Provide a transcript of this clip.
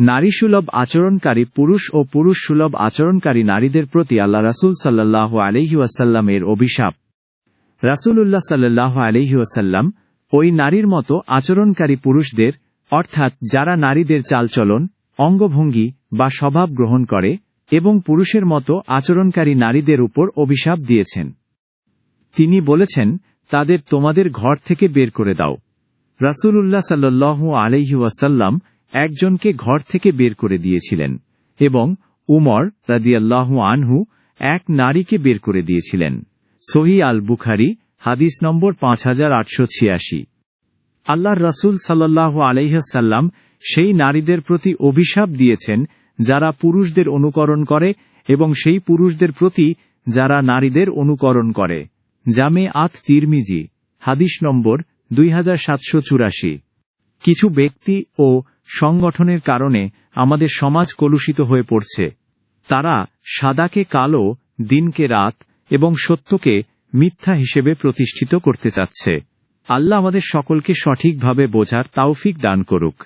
নারীসুলভ আচরণকারী পুরুষ ও পুরুষ সুলভ আচরণকারী নারীদের প্রতি আল্লাহ রাসুল সাল্লাহ আলহিউসাল্লামের অভিশাপ। রাসূলুল্লাহ সাল্লাহ আলহিউসাল্লাম ওই নারীর মতো আচরণকারী পুরুষদের, অর্থাৎ যারা নারীদের চালচলন, অঙ্গভঙ্গি বা স্বভাব গ্রহণ করে এবং পুরুষের মতো আচরণকারী নারীদের উপর অভিশাপ দিয়েছেন। তিনি বলেছেন, তাদের তোমাদের ঘর থেকে বের করে দাও। রাসূলুল্লাহ সাল্লু আলহিউসাল্লাম একজনকে ঘর থেকে বের করে দিয়েছিলেন এবং উমর রাজিয়াল্লাহু আনহু এক নারীকে বের করে দিয়েছিলেন। সহি আল বুখারি হাদিস নম্বর পাঁচ হাজার আটশো ছিয়াশি। আল্লাহর রাসুল সাল্লাহ আলাইহাল্লাম সেই নারীদের প্রতি অভিশাপ দিয়েছেন যারা পুরুষদের অনুকরণ করে এবং সেই পুরুষদের প্রতি যারা নারীদের অনুকরণ করে। জামে আত তিরমিজি, হাদিস নম্বর দুই হাজার সাতশো চুরাশি। কিছু ব্যক্তি ও সংগঠনের কারণে আমাদের সমাজ কলুষিত হয়ে পড়ছে। তারা সাদাকে কালো, দিনকে রাত এবং সত্যকে মিথ্যা হিসেবে প্রতিষ্ঠিত করতে চাচ্ছে। আল্লাহ আমাদের সকলকে সঠিকভাবে বোঝার তাওফিক দান করুক।